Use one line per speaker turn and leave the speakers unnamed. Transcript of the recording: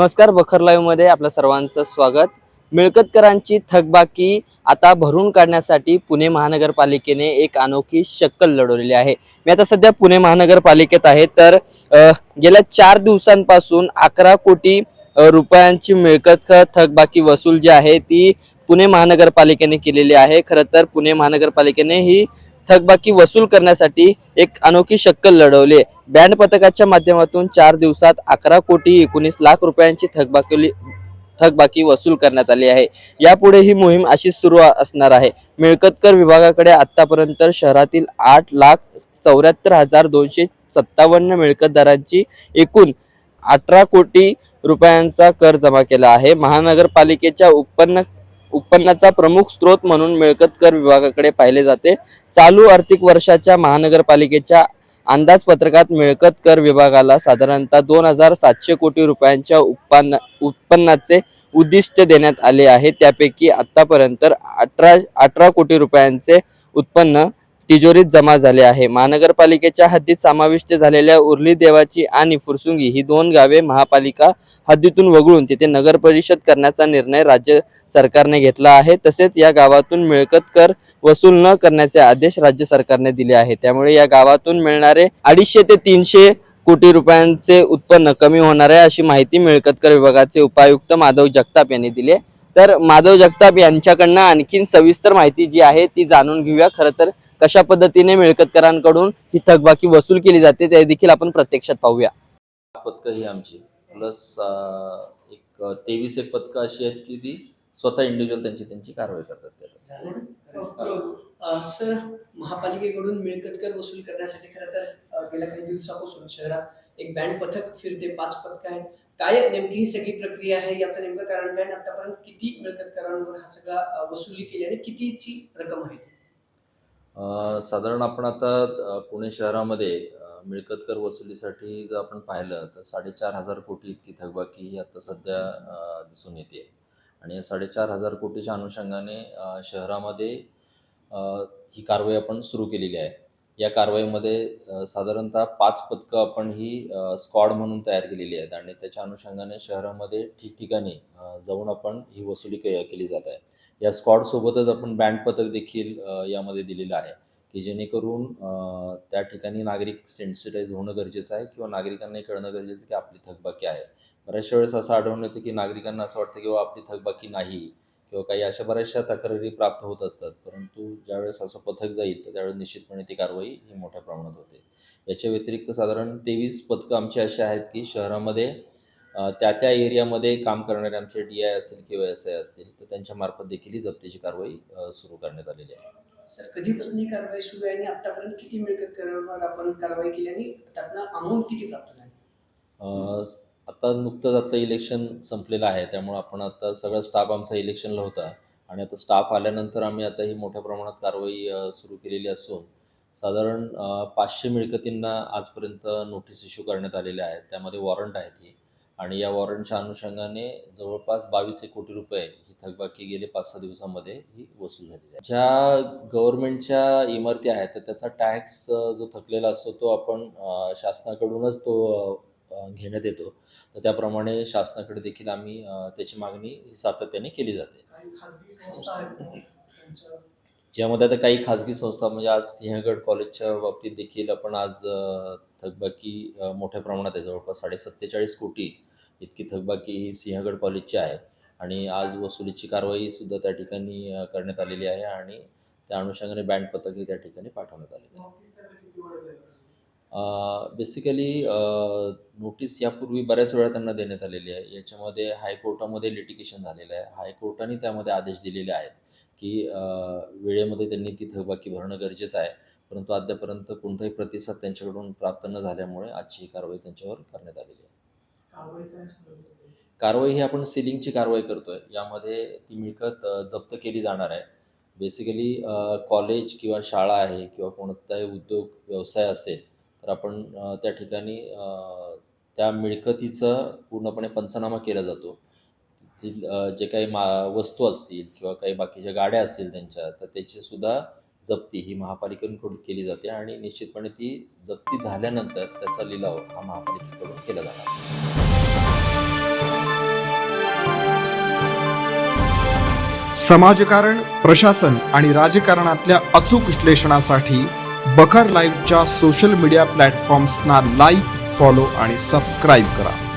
नमस्कार बखर लाईव्हमध्ये सर्वांचं स्वागत. मिळकतकरांची थकबाकी आता भरून काढण्यासाठी पुणे महानगरपालिकेने एक अनोखी शक्कल लढवलेली आहे. मी आता सध्या पुणे महानगरपालिकेत आहे तर गेल्या चार दिवसांपासून अकरा कोटी रुपयांची मिळकत थकबाकी वसूल जी आहे ती पुणे महानगरपालिकेने केलेली आहे. खरं तर पुणे महानगरपालिकेने ही थकबाकी वसूल करण्यासाठी एक अनोखी शक्कल लढवली बँड पथकाच्या माध्यमातून चार दिवसात अकरा कोटी एकोणीस लाख रुपयांची थकबाकी थकबाकी वसूल करण्यात आली आहे. यापुढे ही मोहीम अशीच सुरू असणार आहे. मिळकतकर विभागाकडे आतापर्यंत शहरातील आठ लाख चौऱ्याहत्तर हजार दोनशे सत्तावन्न मिळकतदारांची एकूण अठरा कोटी रुपयांचा कर जमा केला आहे. महानगरपालिकेच्या उत्पन्न उत्पन्नाचा प्रमुख स्रोत म्हणून मिळकत कर विभागाकडे पाहिले जाते. चालू आर्थिक वर्षाच्या महानगरपालिकेच्या अंदाजपत्रकात मिळकत कर विभागाला साधारणतः दोन हजार सातशे कोटी रुपयांच्या उत्पन्न उत्पन्नाचे उद्दिष्ट देण्यात आले आहे. त्यापैकी आतापर्यंत अठरा अठरा कोटी रुपयांचे उत्पन्न तिजोरीत जमा झाले आहे. महानगरपालिकेच्या हद्दीत समाविष्ट झालेल्या उर्ली देवाची आणि फुरसुंगी ही दोन गावे महापालिका हद्दीतून वगळून तिथे नगर परिषद करण्याचा निर्णय राज्य सरकारने घेतला आहे. तसेच या गावातून मिळकत कर वसूल न करण्याचे आदेश राज्य सरकारने दिले आहे. त्यामुळे या गावातून मिळणारे अडीचशे ते तीनशे कोटी रुपयांचे उत्पन्न कमी होणार आहे अशी माहिती मिळकतकर विभागाचे उपायुक्त माधव जगताप यांनी दिली तर माधव जगताप यांच्याकडनं आणखीन सविस्तर माहिती जी आहे ती जाणून घेऊया. खरं तर कशा पद्धतीने मिळकतकरांकडून ही थकबाकी वसूल केली जाते ते देखील आपण प्रत्यक्षात पाहूया.
पथकं ही आमची. प्लस एक तेवीस एक पथकं अशी आहेत की ती स्वतः इंडिव्हिज्युअल त्यांची त्यांची कारवाई करतात
सर महापालिकेकडून मिळकत कर वसूल करण्यासाठी खरं तर गेल्या काही दिवसापासून शहरात एक बँड पथक फिरते पाच पथक आहेत. काय नेमकी ही सगळी प्रक्रिया आहे? याचं नेमकं कारण काय? आतापर्यंत किती मिळकत करांवर हा सगळा वसुली केली आणि कितीची रक्कम आहे ती?
साधारण आपण आता पुणे शहरामध्ये मिळकतकर मिळकत कर वसुलीसाठी जर आपण पाहिलं तर साडेचार हजार कोटी इतकी थकबाकी ही आता सध्या दिसून येते. आणि साडेचार हजार कोटीच्या अनुषंगाने शहरामध्ये ही कारवाई आपण सुरू केलेली आहे. या कारवाईमध्ये साधारणतः पाच पथकं आपण ही स्क्वॉड म्हणून तयार केलेली आहेत. आणि त्याच्या अनुषंगाने शहरामध्ये ठिकठिकाणी जाऊन आपण ही वसुली केली जात आहे. या स्कॉडसोबतच आपण बँड पथक देखील यामध्ये दिलेलं आहे. की जेणेकरून त्या ठिकाणी नागरिक सेन्सिटाईज होणं गरजेचं आहे किंवा नागरिकांनाही कळणं गरजेचं आहे की आपली थकबाकी आहे. बऱ्याचशा वेळेस असं आढळून येतं की नागरिकांना असं वाटतं की बाबा आपली थकबाकी नाही किंवा काही अशा बऱ्याचशा तक्रारी प्राप्त होत असतात. परंतु ज्यावेळेस असं पथक जाईल तर त्यावेळेस निश्चितपणे ती कारवाई ही मोठ्या प्रमाणात होते. याच्या व्यतिरिक्त साधारण तेवीस पथकं आमची अशी आहेत की शहरामध्ये त्या त्या एरियामध्ये काम करणारे आमचे डी आय असतील किंवा एस आय असतील तर त्यांच्या मार्फत देखील ही जप्तीची कारवाई सुरू करण्यात आलेली आहे.
सर कधीपासून ही कारवाई सुरू आहे आणि आतापर्यंत किती मिळकत करांवर आपण कारवाई केली आणि त्यातनं अमाऊंट किती प्राप्त झाली?
आता नुकतंच आता इलेक्शन संपलेलं आहे त्यामुळे आपण आता सगळा स्टाफ आमचा इलेक्शनला होता आणि आता स्टाफ आल्यानंतर आम्ही आता ही मोठ्या प्रमाणात कारवाई सुरू केलेली असून साधारण पाचशे मिळकतींना आजपर्यंत नोटीस इश्यू करण्यात आलेल्या आहेत त्यामध्ये वॉरंट आहेत ही. आणि या वॉरंटच्या अनुषंगाने जवळपास बावीस एक कोटी रुपये ही थकबाकी गेले पाच सहा दिवसामध्ये ही वसूल झालेली आहे. ज्या गव्हर्नमेंटच्या इमारती आहेत तर त्याचा टॅक्स जो थकलेला असतो तो आपण शासनाकडूनच तो घेण्यात येतो. तर त्याप्रमाणे शासनाकडे देखील आम्ही त्याची मागणी सातत्याने केली जाते. यामध्ये आता काही खाजगी संस्था म्हणजे आज सिंहगड कॉलेजच्या बाबतीत देखील आपण आज थकबाकी मोठ्या प्रमाणात आहे जवळपास साडे सत्तेचाळीस कोटी इतकी थकबाकी ही सिंहगड कॉलेजची आहे. आणि आज वसुलीची कारवाई सुद्धा त्या ठिकाणी करण्यात आलेली आहे आणि त्या अनुषंगाने बँड पथकही त्या ठिकाणी पाठवण्यात आलेली आहे. बेसिकली नोटीस यापूर्वी बऱ्याच वेळा त्यांना देण्यात आलेली आहे. याच्यामध्ये हायकोर्टामध्ये लिटिगेशन झालेलं आहे. हायकोर्टाने त्यामध्ये आदेश दिलेले आहेत की वेळेमध्ये त्यांनी ती थकबाकी भरणं गरजेचं आहे. परंतु अद्यापर्यंत कोणताही प्रतिसाद त्यांच्याकडून प्राप्त न झाल्यामुळे आजची ही कारवाई त्यांच्यावर करण्यात आलेली आहे. कारवाई ही आपण सिलिंगची कारवाई करतोय. यामध्ये ती मिळकत जप्त केली जाणार आहे. बेसिकली कॉलेज किंवा शाळा आहे किंवा कोणताही उद्योग व्यवसाय असेल तर आपण त्या ठिकाणी त्या मिळकतीचं पूर्णपणे पंचनामा केला जातो. तेथील जे काही मा वस्तू असतील किंवा काही बाकीच्या गाड्या असतील त्यांच्या तर त्याचीसुद्धा जप्ती ही महापालिकेकडून केली जाते आणि निश्चितपणे ती जप्ती झाल्यानंतर त्याचा लिलाव हा महापालिकेकडून केला जाणार
समाजकारण प्रशासन आणि राजकारणातल्या अचूक विश्लेषणासाठी बखर लाईव्हच्या सोशल मीडिया प्लॅटफॉर्म्सना लाईक फॉलो आणि सबस्क्राईब करा.